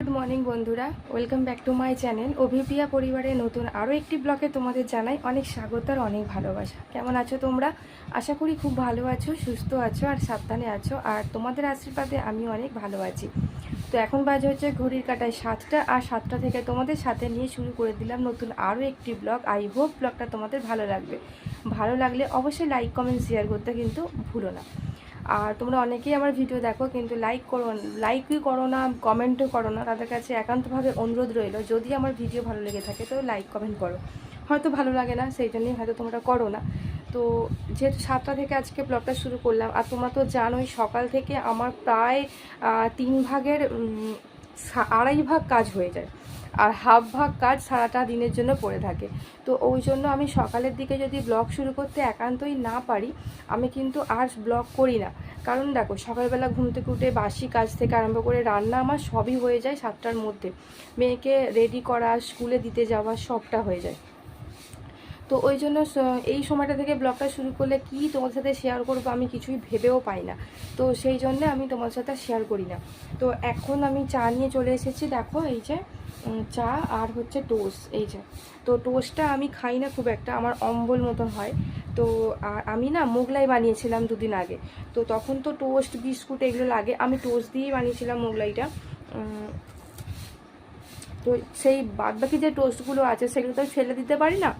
Good morning বন্ধুরা। Welcome back to my channel Abhipriya পরিবারের নতুন আরও একটি ব্লগে তোমাদের জানাই অনেক স্বাগত আর অনেক ভালোবাসা। কেমন আছো তোমরা? আশা করি খুব ভালো আছো, সুস্থ আছো আর সাবধানে আছো। আর তোমাদের আশীর্বাদে আমি অনেক ভালো আছি। তো এখন বাজে হচ্ছে ঘড়ির কাটায় সাতটা আর সাতটা থেকে তোমাদের সাথে নিয়ে শুরু করে দিলাম নতুন আরও একটি ব্লগ। আই হোপ ব্লগটা তোমাদের ভালো লাগবে। ভালো লাগলে অবশ্যই লাইক কমেন্ট শেয়ার করতে কিন্তু ভুলো না। আর তোমরা অনেকেই আমার ভিডিও দেখো, কিন্তু লাইক করো লাইকই করো না কমেন্টও করো না। তাদের কাছে একান্তভাবে অনুরোধ রইল, যদি আমার ভিডিও ভালো লেগে থাকে, তো লাইক কমেন্ট করো। হয়তো ভালো লাগে না, সেই জন্যই হয়তো তোমরা করো না। তো যেহেতু সাতটা থেকে আজকে ব্লগটা শুরু করলাম, আর তোমরা তো জানোই সকাল থেকে আমার প্রায় তিন ভাগের আড়াই ভাগ কাজ হয়ে যায়। আর হাফ ভাগ কাজ সারাটা দিনের জন্য পড়ে থাকে। তো ওই জন্য আমি সকালের দিকে যদি ব্লগ শুরু করতে একান্তই না পারি, আমি কিন্তু আর ব্লগ করি না। কারণ দেখো, সকালবেলা ঘুম থেকে উঠে বাসি কাজ থেকে আরম্ভ করে রান্না আমার সবই হয়ে যায় সাতটার মধ্যে। মেয়েকে রেডি করা স্কুলে দিতে যাওয়া সবটা হয়ে যায়। তো ওই জন্য এই সময়টা থেকে ব্লগটা শুরু করলে কি তোমার সাথে শেয়ার করব আমি কিছুই ভেবেও পাই না। তো সেই জন্য আমি তোমার সাথে শেয়ার করি না। তো এখন আমি চা নিয়ে চলে এসেছি, দেখো এই যে চা আর হচ্ছে টোস্ট এই যে। তো টোস্টটা আমি খাই না খুব একটা, আমার অম্বল মতন হয়। তো আর আমি না মোগলাই বানিয়েছিলাম দুদিন আগে। তো তখন তো টোস্ট বিস্কুট এগুলো লাগে, আমি টোস্ট দিয়েই বানিয়েছিলাম মোগলাইটা। তো সেই বাদবাকি যে টোস্টগুলো আছে, সেগুলো তো ফেলে দিতে পারি না?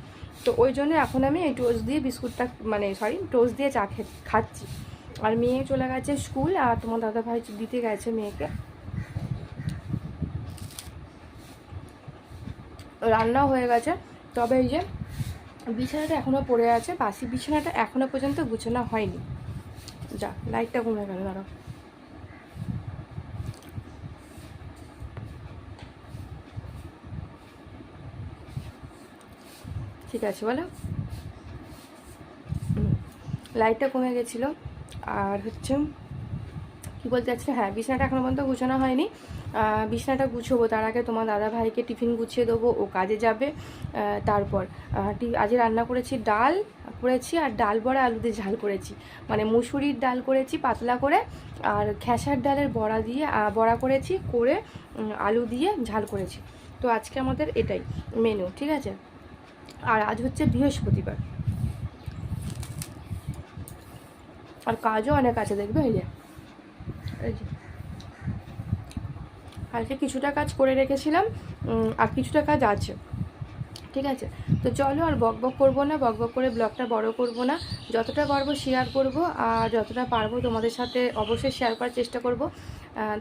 তো ওই জন্য এখন আমি এই টোস্ট দিয়ে বিস্কুটটা মানে সরি টোস্ট দিয়ে চা খাচ্ছি। আর মেয়ে চলে গেছে স্কুল আর তোমার দাদা ভাই দিতে গেছে মেয়েকে। রান্নাও হয়ে গেছে। তবে এই যে বিছানাটা এখনও পড়ে আছে, বাসি বিছানাটা এখনও পর্যন্ত গুছানো হয়নি। যা লাইটটা কমে গেল, দাঁড়াও। ঠিক আছে, বলো। লাইটটা কমে গেছিল। আর হচ্ছে, কী বলতে চাচ্ছি হ্যাঁ বিছানাটা এখনও পর্যন্ত গুছানো হয়নি। বিছানাটা গুছোবো, তার আগে তোমার দাদা ভাইকে টিফিন গুছিয়ে দেবো, ও কাজে যাবে তারপর আজকে রান্না করেছি ডাল, করেছি, আর ডাল বড়া আলু দিয়ে ঝাল করেছি। মানে মুসুরির ডাল করেছি পাতলা করে, আর খেসার ডালের বড়া দিয়ে বড়া করেছি, করে আলু দিয়ে ঝাল করেছি। তো আজকে আমাদের এটাই মেনু ঠিক আছে? আর আজ হচ্ছে বৃহস্পতিবার। আর কাজও অনেক আছে, দেখবে এই যে। কালকে কিছুটা কাজ করে রেখেছিলাম আর কিছুটা কাজ আছে। ঠিক আছে? তো চলো আর বক বক করব না, বক বক করে ব্লগটা বড় করব না। যতটা পারব শেয়ার করব, আর যতটা পারব তোমাদের সাথে অবশ্যই শেয়ার করার চেষ্টা করব।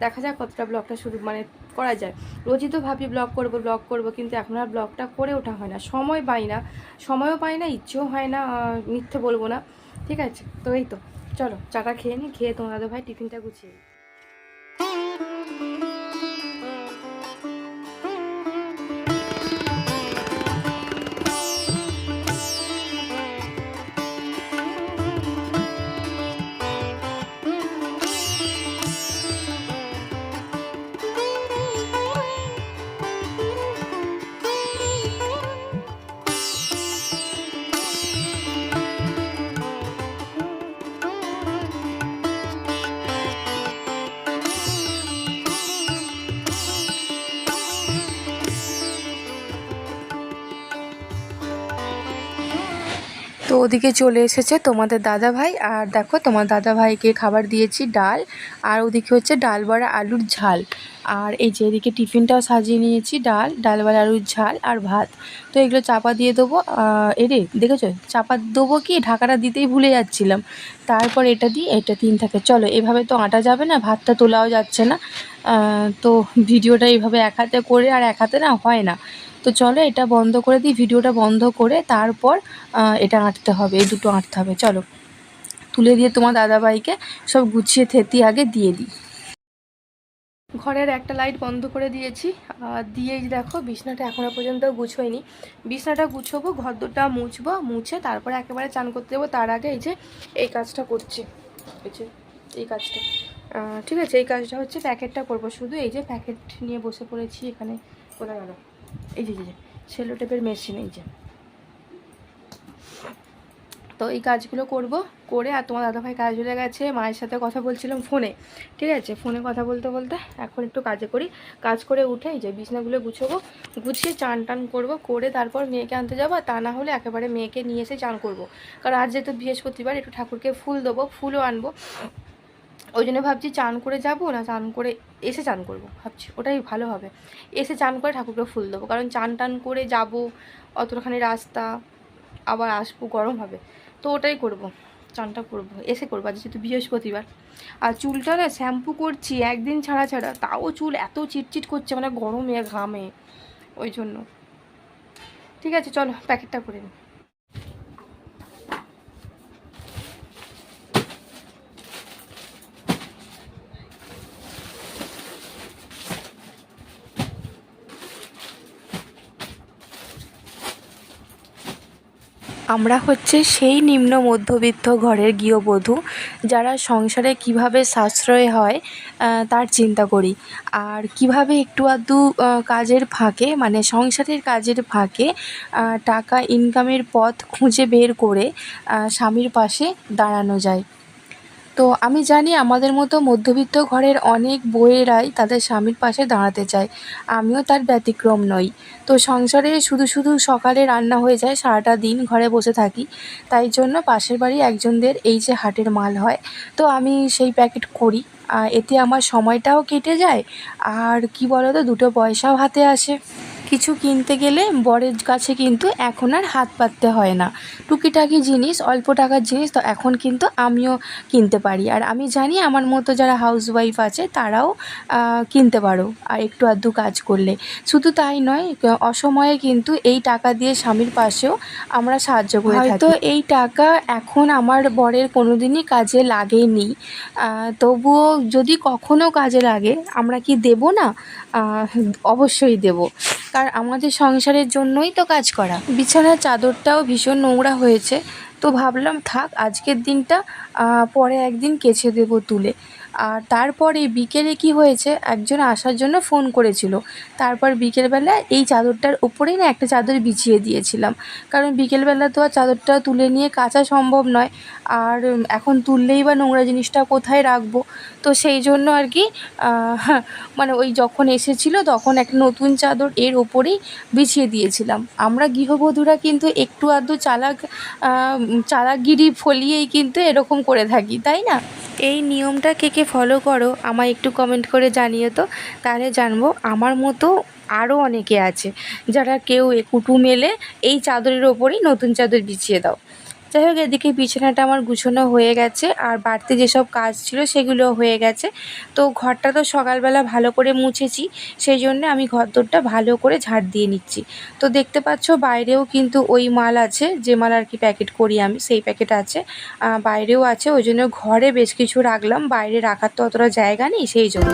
দেখা যাক কতটা ব্লগটা শুরু মানে করা যায়। রোজই তো ভাবি ব্লগ করব ব্লগ করব, কিন্তু এখন আর ব্লগটা করে ওঠা হয় না। সময় পাই না। সময়ও পাই না, ইচ্ছেও হয় না মিথ্যে বলব না। ঠিক আছে? তো এই তো। চলো, চাটা খেয়ে নিই খেয়ে তোমাদের ভাই টিফিনটা গুছিয়ে ওদিকে চলে এসেছে তোমাদের দাদা ভাই আর দেখো, তোমার দাদা ভাইকে খাবার দিয়েছি ডাল, আর ওদিকে হচ্ছে ডাল বড়া আলুর ঝাল। আর এই যে এদিকে টিফিনটাও সাজিয়ে নিয়েছি, ডাল ডাল বড়া আলুর ঝাল আর ভাত। তো এগুলো চাপা দিয়ে দেবো। এরে, দেখেছ? চাপা দেবো কি? ঢাকাটা দিতেই ভুলে যাচ্ছিলাম। তারপর এটা দিই, এটা তিন থাকে। চলো, এভাবে তো আটা যাবে না, ভাতটা তোলাও যাচ্ছে না। তো ভিডিওটা এইভাবে এক হাতে করে আর এক হাতে না, হয় না। তো চলো এটা বন্ধ করে দিই, ভিডিওটা বন্ধ করে তারপর এটা আঁটতে হবে, এই দুটো আঁটতে হবে, চলো। তুলে দিয়ে তোমার দাদাভাইকে সব গুছিয়ে থেতি আগে দিয়ে দিই। ঘরের একটা লাইট বন্ধ করে দিয়েছি, আর দিয়েই দেখো, বিছনাটা এখনও পর্যন্ত গুছোয়নি। বিছনাটা গুছোবো ঘর দুটা মুছবো, মুছে তারপরে একেবারে চান করতে দেবো তার আগে এই যে এই কাজটা করছি। এই এই কাজটা। ঠিক আছে, এই কাজটা হচ্ছে প্যাকেটটা করব, শুধু এই যে প্যাকেট নিয়ে বসে পড়েছি এখানে। কোথায় গেল? এই যে যে সেলো টেপের মেশিন এই যে। তো এই কাজগুলো করব, করে আর তোমার দাদাভাই কাজ চলে গেছে, মায়ের সাথে কথা বলছিলাম ফোনে, ঠিক আছে? ফোনে কথা বলতে বলতে এখন একটু কাজে করি। কাজ করে উঠে এই যে বিছনাগুলো গুছাবো, গুছিয়ে চান টান করব, করে তারপর মেয়েকে আনতে যাব তা না হলে একেবারে মেয়েকে নিয়ে এসে চান করব। কারণ আজ যেহেতু বৃহস্পতিবার, একটু ঠাকুরকে ফুল দেবো, ফুলও আনব। ওই জন্য ভাবছি চান করে যাব না, চান করে এসে চান করব, ভাবছি। ওটাই ভালো হবে। এসে চান করে ঠাকুরকে ফুল দেবো, কারণ চান টান করে যাব, অতখানি রাস্তা, আবার আসব, গরম হবে। তো ওটাই করব, চানটা করব, এসে করব। আজ যেহেতু বৃহস্পতিবার, আর চুলটা না শ্যাম্পু করছি, একদিন ছাড়া ছাড়া। তাও চুল এত চিটচিট করছে মানে গরমে, ঘামে ওই জন্য ঠিক আছে, চলো, প্যাকেটটা করে নিই আমরা হচ্ছে সেই নিম্ন মধ্যবিত্ত ঘরের গৃহবধূ যারা সংসারে কীভাবে সাশ্রয় হয় তার চিন্তা করি। আর কীভাবে একটু আধটু কাজের ফাঁকে মানে সংসারের কাজের ফাঁকে টাকা ইনকামের পথ খুঁজে বের করে স্বামীর পাশে দাঁড়ানো যায়। তো আমি জানি আমাদের মতো মধ্যবিত্ত ঘরের অনেক বইয়েরাই তাদের স্বামীর পাশে দাঁড়াতে চায়। আমিও তার ব্যতিক্রম নই। তো সংসারে শুধু শুধু সকালে রান্না হয়ে যায়, সারাটা দিন ঘরে বসে থাকি। তাই জন্য পাশের বাড়ি একজনদের এই যে হাটের মাল হয়, তো আমি সেই প্যাকেট করি। এতে আমার সময়টাও কেটে যায়, আর কি বলো তো দুটো পয়সাও হাতে আসে। কিছু কিনতে গেলে বরের কাছে কিন্তু এখন আর হাত পাততে হয় না। টুকিটাকি জিনিস, অল্প টাকার জিনিস তো এখন কিন্তু আমিও কিনতে পারি। আর আমি জানি আমার মতো যারা হাউসওয়াইফ আছে, তারাও কিনতে পারো আর একটু আধটু কাজ করলে। শুধু তাই নয়, অসময়ে কিন্তু এই টাকা দিয়ে স্বামীর পাশেও আমরা সাহায্য করে হয়তো এই টাকা এখন আমার বরের কোনোদিনই কাজে লাগেনি। তবুও যদি কখনো কাজে লাগে, আমরা কি দেব না? অবশ্যই দেব। কারণ আমাদের সংসারের জন্যই তো কাজ করা। বিছানার চাদরটাও ভীষণ নোংরা হয়েছে। তো ভাবলাম থাক, আজকের দিনটা পরে একদিন কেচে দেবো তুলে। আর তারপরে বিকেলে কি হয়েছে? একজন আসার জন্য ফোন করেছিল। তারপর বিকেলবেলা এই চাদরটার উপরেই না একটা চাদর বিছিয়ে দিয়েছিলাম। কারণ বিকেলবেলা তো আর চাদরটা তুলে নিয়ে কাচা সম্ভব নয়। আর এখন তুললেই বা নোংরা জিনিসটা কোথায় রাখব? তো সেই জন্য আর কি মানে ওই যখন এসেছিল তখন একটা নতুন চাদর এর ওপরেই বিছিয়ে দিয়েছিলাম। আমরা গৃহবধূরা কিন্তু একটু আধটু চালাক চালাকগিরি ফলিয়েই কিন্তু এরকম করে থাকি, তাই না? এই নিয়মটা কে কে ফলো করো, আমায় একটু কমেন্ট করে জানিয়ে তো। তাহলে জানব আমার মতো আরও অনেকে আছে, যারা কেউ কুটুম এলে এই চাদরের ওপরেই নতুন চাদর বিছিয়ে দাও। যাই হোক এদিকে বিছানাটা আমার গুছানো হয়ে গেছে। আর বাড়তি যেসব কাজ ছিল সেগুলো হয়ে গেছে। তো ঘরটা তো সকালবেলা ভালো করে মুছেছি, সেই জন্য আমি ঘরদোরটা ভালো করে ঝাড় দিয়ে নিচ্ছি। তো দেখতে পাচ্ছ, বাইরেও কিন্তু ওই মাল আছে, যে মাল আর কি প্যাকেট করি আমি, সেই প্যাকেট আছে। বাইরেও আছে, ওই জন্য ঘরে বেশ কিছু রাখলাম, বাইরে রাখার তো অতটা জায়গা নেই, সেই জন্য।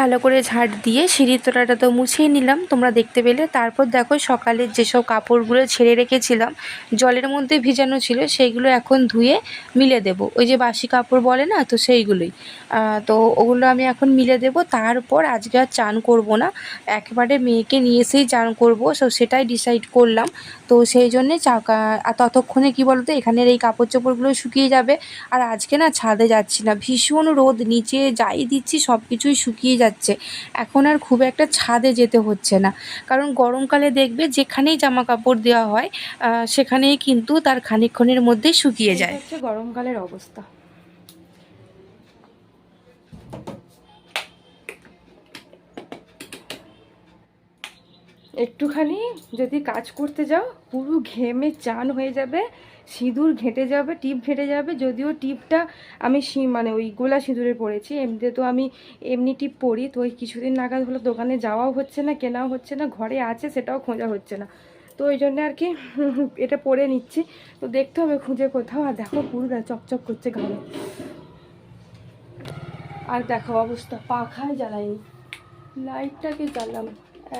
ভালো করে ঝাড় দিয়ে সিঁড়ির তোলাটা তো মুছিয়ে নিলাম। তোমরা দেখতে পেলে। তারপর দেখো সকালের যেসব কাপড়গুলো ছেড়ে রেখেছিলাম, জলের মধ্যে ভিজানো ছিল সেইগুলো এখন ধুয়ে মিলে দেব। ওই যে বাসি কাপড় বলে না, তো সেইগুলোই। তো ওগুলো আমি এখন মিলে দেব। তারপর আজকে আর চান করব না। একেবারে মেয়েকে নিয়ে এসেই চান করব, সো সেটাই ডিসাইড করলাম। তো সেই জন্যে চাকা ততক্ষণে কী বলতো, এখানের এই কাপড় চোপড়গুলো শুকিয়ে যাবে। আর আজকে না ছাদে যাচ্ছি না। ভীষণ রোদ, নিচে যাই দিচ্ছি সব কিছুই শুকিয়ে যাচ্ছে। এখন আর খুব একটা ছাদে যেতে হচ্ছে না। কারণ গরমকালে দেখবে যেখানেই জামা কাপড় দেওয়া হয় সেখানেই কিন্তু তার খানিকক্ষণের মধ্যেই শুকিয়ে যায়। হচ্ছে গরমকালের অবস্থা। একটুখানি যদি কাজ করতে যাও পুরো ঘেমে চান হয়ে যাবে। সিঁদুর ঘেঁটে যাবে, টিপ ঘেঁটে যাবে, যদিও টিপটা আমি মানে ওই গোলা সিঁদুরে পরেছি এমনিতে তো আমি এমনি টিপ পরি তো ওই কিছুদিন নাগাদ হলো দোকানে যাওয়াও হচ্ছে না, কেনাও হচ্ছে না, ঘরে আছে সেটাও খোঁজা হচ্ছে না। তো ওই জন্য আর কি এটা পরে নিচ্ছি। তো দেখতে হবে খুঁজে কোথাও, আর দেখো পুরো চকচক করছে ঘরে। আর দেখো অবস্থা পাখায় জ্বালাইনি লাইটটাকে জ্বালাম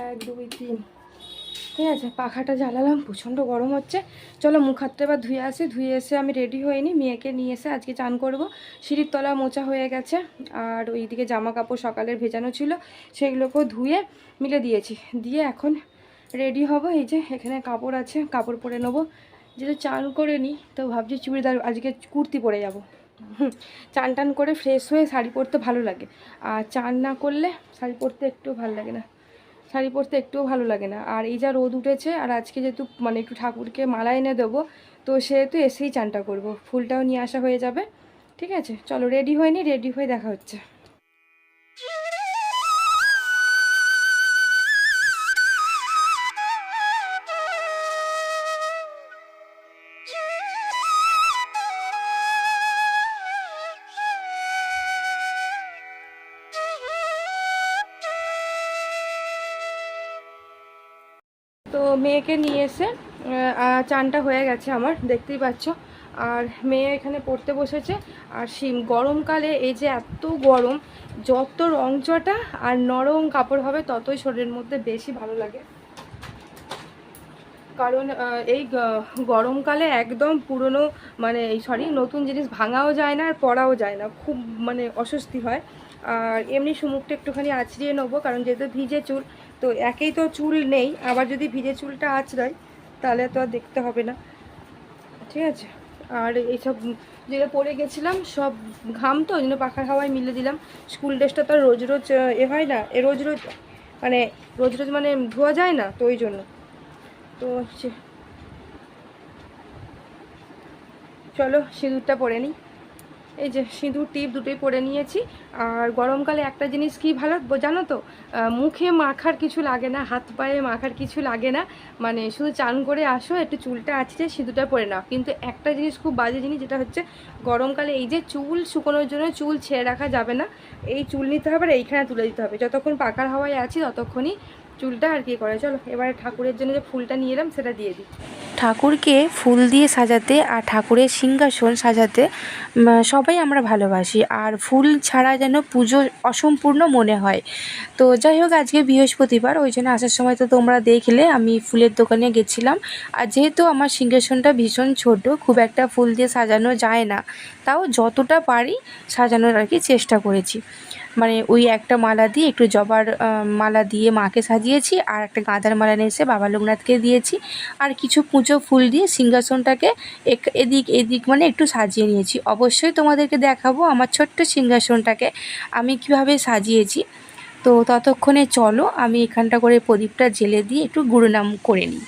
এক, দুই, তিন। ঠিক আছে, পাখাটা জ্বালালাম, প্রচণ্ড গরম হচ্ছে। চলো মুখ হাতটা এবার ধুয়ে আসি, ধুয়ে এসে আমি রেডি হইনি, মেয়েকে নিয়ে এসে আজকে চান করব। সিঁড়ির তলা মোচা হয়ে গেছে, আর ওইদিকে জামা কাপড় সকালের ভেজানো ছিল, সেগুলোকেও ধুয়ে মিলে দিয়েছি। দিয়ে এখন রেডি হব, এই যে এখানে কাপড় আছে, কাপড় পরে নেব। যেহেতু চান করে নিই তো ভাবছি চুড়িদার, আজকে কুর্তি পরে যাব। চান টান করে ফ্রেশ হয়ে শাড়ি পরতে ভালো লাগে। আর চান না করলে শাড়ি পরতে একটু ভালো লাগে না। শাড়ি পরতে একটুও ভালো লাগে না। আর এই যা রোদ উঠেছে, আর আজকে যেহেতু মানে একটু ঠাকুরকে মালা এনে দেবো, তো সেহেতু এসেই চানটা করব। ফুলটাও নিয়ে আসা হয়ে যাবে। ঠিক আছে? চলো রেডি হয়ে হয়নি রেডি হয়ে দেখা হচ্ছে। মেয়েকে নিয়ে এসে চানটা হয়ে গেছে আমার, দেখতেই পাচ্ছ। আর মেয়ে এখানে পড়তে বসেছে। আর শিম, গরমকালে এই যে এত গরম, যত রংচটা আর নরম কাপড় হবে, ততই শরীরের মধ্যে বেশি ভালো লাগে। কারণ এই গরমকালে একদম পুরনো মানে এই সরি নতুন জিনিস ভাঙাও যায় না আর পরাও যায় না। খুব মানে অস্বস্তি হয়। আর এমনি সুমুখটা একটুখানি আছড়িয়ে নেব, কারণ যেহেতু ভিজে চুল তো একেই তো চুল নেই, আবার যদি ভিজে চুলটা আছড়াই তাহলে তো আর দেখতে হবে না। ঠিক আছে? আর এইসব যেটা পরে গেছিলাম, সব ঘাম তো, ওই জন্য পাখার হাওয়ায় মিলে দিলাম। স্কুল ড্রেসটা তো আর রোজ রোজ এ হয় না, এ রোজ রোজ মানে রোজ রোজ মানে ধোয়া যায় না, তো ওই জন্য। তো চলো, সিঁদুরটা পরে নিই। এই যে সিঁদুর টিপ দুটোই পরে নিয়েছি। আর গরমকালে একটা জিনিস কি ভালো জানো তো মুখে মাখার কিছু লাগে না, হাত পায়ে মাখার কিছু লাগে না। মানে শুধু চান করে আসো, একটু চুলটা আছড়ে সিঁদুরটা পরে নাও। কিন্তু একটা জিনিস খুব বাজে জিনিস, যেটা হচ্ছে গরমকালে এই যে চুল শুকোনোর জন্য চুল ছেড়ে রাখা যাবে না। এই চুল নিতে হবে আর এইখানে তুলে দিতে হবে। যতক্ষণ পাকার হাওয়ায় আছি, ততক্ষণই চুলটা আর কি করে। চলো, এবারে ঠাকুরের জন্য যে ফুলটা নিয়ে এলাম, সেটা দিয়ে দিই। ঠাকুরকে ফুল দিয়ে সাজাতে আর ঠাকুরের সিংহাসন সাজাতে সবাই আমরা ভালোবাসি। আর ফুল ছাড়া যেন পুজো অসম্পূর্ণ মনে হয়। তো যাই হোক, আজকে বৃহস্পতিবার, ওই জন্য আসার সময় তো তোমরা দেখলে, আমি ফুলের দোকানে গেছিলাম। আর যেহেতু আমার সিংহাসনটা ভীষণ ছোট, খুব একটা ফুল দিয়ে সাজানো যায় না, তাও যতটা পারি সাজানোর আর কি চেষ্টা করেছি। মানে ওই একটা মালা দিয়ে, একটু জবার মালা দিয়ে মাকে সাজিয়েছি আর একটা গাঁদার মালা নিয়ে এসে বাবা লোকনাথকে দিয়েছি। আর কিছু পুজো ফুল দিয়ে সিংহাসনটাকে এদিক এদিক মানে একটু সাজিয়ে নিয়েছি। অবশ্যই তোমাদেরকে দেখাবো আমার ছোট্ট সিংহাসনটাকে আমি কীভাবে সাজিয়েছি। তো ততক্ষণে চলো, আমি এখানটা করে প্রদীপটা জেলে দিয়ে একটু গুরুনাম করে নিই।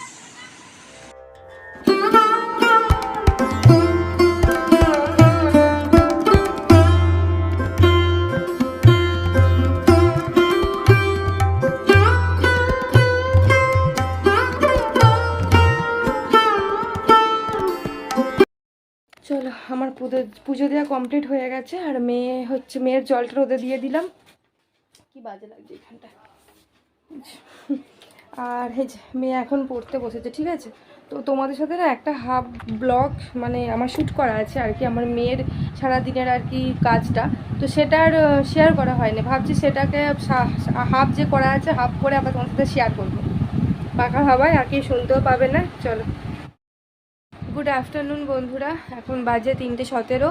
আমার পুজো পুজো দেওয়া কমপ্লিট হয়ে গেছে আর মেয়ে হচ্ছে, মেয়ের জলটা রোদে দিয়ে দিলাম। কি বাজে লাগছে এখানটা? আর যে, মেয়ে এখন পড়তে বসেছে, ঠিক আছে? তো তোমাদের সাথে না একটা হাফ ব্লগ মানে আমার শ্যুট করা আছে আর কি, আমার মেয়ের সারাদিনের আর কি কাজটা। তো সেটার শেয়ার করা হয়নি। ভাবছি সেটাকে হাফ যে করা আছে হাফ করে আবার তোমার সাথে শেয়ার করব। পাকা হাওয়ায় আর কি শুনতেও পাবে না, চলো। গুড আফটারনুন বন্ধুরা। এখন বাজে তিনটে সতেরো।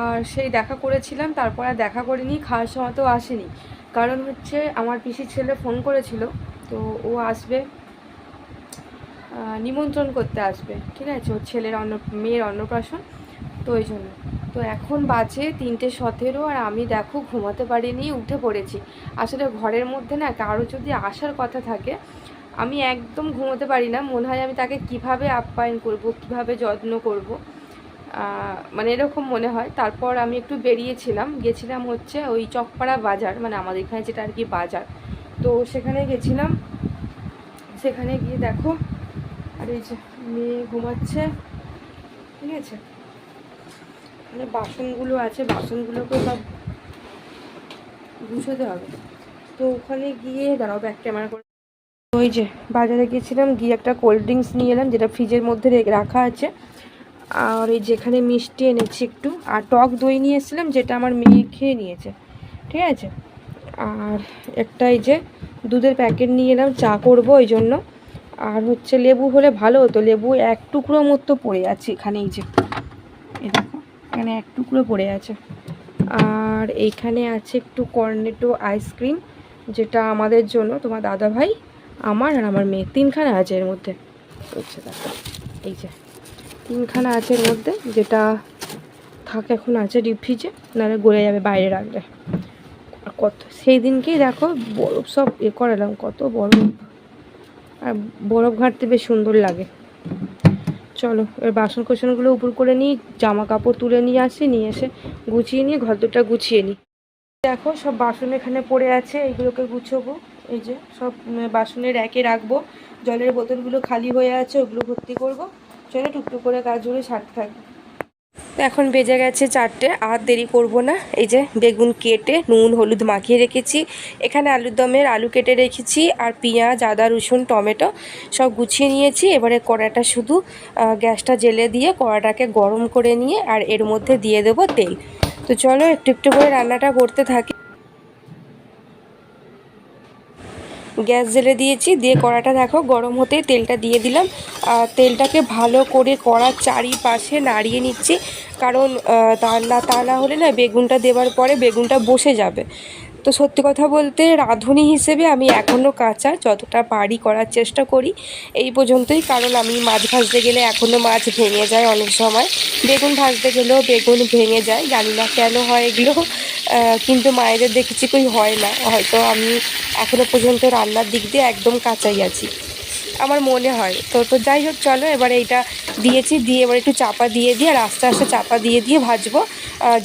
আর সেই দেখা করেছিলাম, তারপর আর দেখা করিনি, খাওয়ার সময় তো আসেনি। কারণ হচ্ছে, আমার পিসির ছেলে ফোন করেছিল, তো ও আসবে নিমন্ত্রণ করতে আসবে। ঠিক আছে? ওর ছেলের অন্ন, মেয়ের অন্নপ্রাশন, তো ওই জন্য। তো এখন বাজে তিনটে সতেরো, আর আমি দেখো, ঘুমাতে পারিনি, উঠে পড়েছি। আসলে ঘরের মধ্যে না, কারও যদি আসার কথা থাকে আমি একদম ঘুমোতে পারি না। মনে হয় আমি তাকে কীভাবে আপ্যায়ন করব, কীভাবে যত্ন করব মানে এরকম মনে হয়। তারপর আমি একটু বেরিয়েছিলাম, গেছিলাম হচ্ছে ওই চকপাড়া বাজার মানে আমাদের এখানে যেটা আর কি বাজার। তো সেখানে গেছিলাম, সেখানে গিয়ে দেখো, আর এই যে মেয়ে ঘুমাচ্ছে, ঠিক আছে? মানে বাসনগুলো আছে, বাসনগুলোকে সব গুছোতে হবে। তো ওখানে গিয়ে দাঁড়াও ব্যাক ক্যামেরা করে ওই যে বাজারে গিয়েছিলাম, গিয়ে একটা কোল্ড ড্রিঙ্কস নিয়ে এলাম, যেটা ফ্রিজের মধ্যে রাখা আছে। আর এই যেখানে মিষ্টি এনেছি একটু, আর টক দই নিয়ে এসেছিলাম, যেটা আমার মেয়ে খেয়ে নিয়েছে। ঠিক আছে? আর একটা এই যে দুধের প্যাকেট নিয়ে এলাম, চা করব ওই জন্য। আর হচ্ছে লেবু হলে ভালো হতো, লেবু এক টুকরো মতো পড়ে আছে এখানে এই যে। দেখো, এখানে এক টুকরো পড়ে আছে। আর এইখানে আছে একটু কর্নেটো আইসক্রিম যেটা আমাদের জন্য, তোমার দাদা ভাই আমার আর আমার মেয়ে, তিনখানা আছে এর মধ্যে। এই যে, তিনখানা আছে এর মধ্যে, যেটা থাক এখন আছে ডিপ ফ্রিজে, নাহলে গলে যাবে বাইরে রাখলে আর কত, সেই দিনকেই দেখো বরফ সব এ করালাম, কত বরফ। আর বরফ ঘাঁটতে বেশ সুন্দর লাগে। চলো এর বাসন কোসনগুলো উপর করে নিই জামা কাপড় তুলে নিয়ে আসি, নিয়ে এসে গুছিয়ে নিয়ে ঘর দুটা গুছিয়ে নিই। দেখো সব বাসন এখানে পড়ে আছে, এইগুলোকে গুছোবো। এই যে সব বাসনে র্যাকে রাখব। জলের বোতলগুলো খালি হয়ে আছে, ওগুলো ভর্তি করব। চলো টুকটুক করে কাজগুলো সারতে থাকব তো এখন বেজে গেছে চারটে, আর দেরি করব না। এই যে বেগুন কেটে নুন, হলুদ মাখিয়ে রেখেছি। এখানে আলুর দমের আলু কেটে রেখেছি, আর পেঁয়াজ, আদা, রসুন, টমেটো সব গুছিয়ে নিয়েছি। এবারে কড়াটা শুধু গ্যাসটা জেলে দিয়ে কড়াটাকে গরম করে নিয়ে, আর এর মধ্যে দিয়ে দেবো তেল। তো চলো একটু একটু করে রান্নাটা করতে থাকি। গ্যাস জেলে দিয়েছি, দিয়ে কড়াটা দেখো গরম হতে তেলটা দিয়ে দিলাম। আর তেলটাকে ভালো করে কড়ার চারিপাশে নাড়িয়ে নিচ্ছি। কারণ তা না তা না হলে না বেগুনটা দেওয়ার পরে বেগুনটা বসে যাবে। তো সত্যি কথা বলতে রাঁধুনি হিসেবে আমি এখনও কাঁচা, যতটা পারি করার চেষ্টা করি। এই পর্যন্তই, কারণ আমি মাছ ভাজতে গেলে এখনও মাছ ভেঙে যায় অনেক সময়। বেগুন ভাজতে গেলেও বেগুন ভেঙে যায়, জানি না কেন হয় এগুলো। কিন্তু মায়েদের দেখেছি কই হয় না। হয়তো আমি এখনও পর্যন্ত রান্নার দিক দিয়ে একদম কাঁচাই আছি। আমার মনে হয়। তো তো যাই হোক, চলো, এবার এইটা দিয়েছি, দিয়ে এবার একটু চাপা দিয়ে দিয়ে আর আস্তে আস্তে চাপা দিয়ে দিয়ে ভাজবো।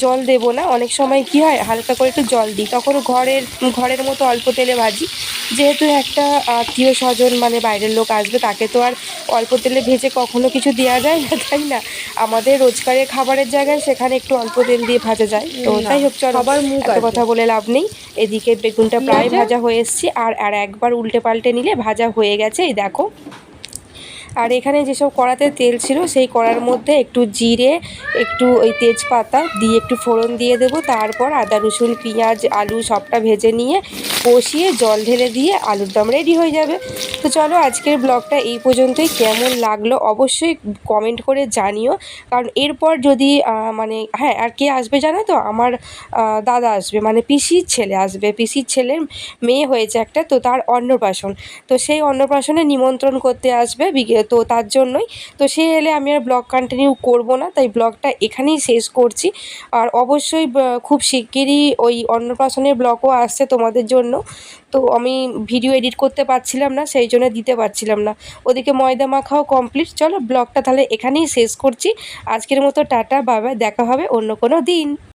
জল দেবো না। অনেক সময় কি হয়, হালকা করে একটু জল দিই। তখন ঘরের ঘরের মতো অল্প তেলে ভাজি। যেহেতু একটা আত্মীয় স্বজন মানে বাইরের লোক আসবে তাকে তো আর অল্প তেলে ভেজে কখনো কিছু দেওয়া যায় না তাই না? আমাদের রোজকারের খাবারের জায়গায় সেখানে একটু অল্প তেল দিয়ে ভাজা যায়। তো তাই হোক চলো আবার মুখ কথা বলে লাভ নেই। এদিকে বেগুনটা প্রায় ভাজা হয়ে এসছে আর আর একবার উল্টে পাল্টে নিলে ভাজা হয়ে গেছে এই দেখো। আর এখানে যেসব কড়াতে তেল ছিল, সেই কড়ার মধ্যে একটু জিরে, একটু ওই তেজপাতা দিয়ে একটু ফোড়ন দিয়ে দেবো। তারপর আদা, রসুন, পেঁয়াজ, আলু সবটা ভেজে নিয়ে কষিয়ে জল ঢেলে দিয়ে আলুর দম রেডি হয়ে যাবে। তো চলো আজকের ব্লগটা এই পর্যন্তই। কেমন লাগল অবশ্যই কমেন্ট করে জানিও। কারণ এরপর যদি মানে হ্যাঁ আর কে আসবে জানো তো? আমার দাদা আসবে মানে পিসির ছেলে আসবে। পিসির ছেলের মেয়ে হয়েছে একটা, তো তার অন্নপ্রাশন। তো সেই অন্নপ্রাশনে নিমন্ত্রণ করতে আসবে বিকে- তো তার জন্যই। তো সে এলে আমি আর ব্লগ কন্টিনিউ করব না, তাই ব্লগটা এখানেই শেষ করছি। আর অবশ্যই খুব শিগগিরই ওই অন্নপ্রাশনের ব্লগও আসছে তোমাদের জন্য। তো আমি ভিডিও এডিট করতে পারছিলাম না, সেই জন্য দিতে পারছিলাম না। ওদিকে ময়দা মাখাও কমপ্লিট চলো, ব্লগটা তাহলে এখানেই শেষ করছি। আজকের মতো টাটা বাবা দেখা হবে অন্য কোনো দিন।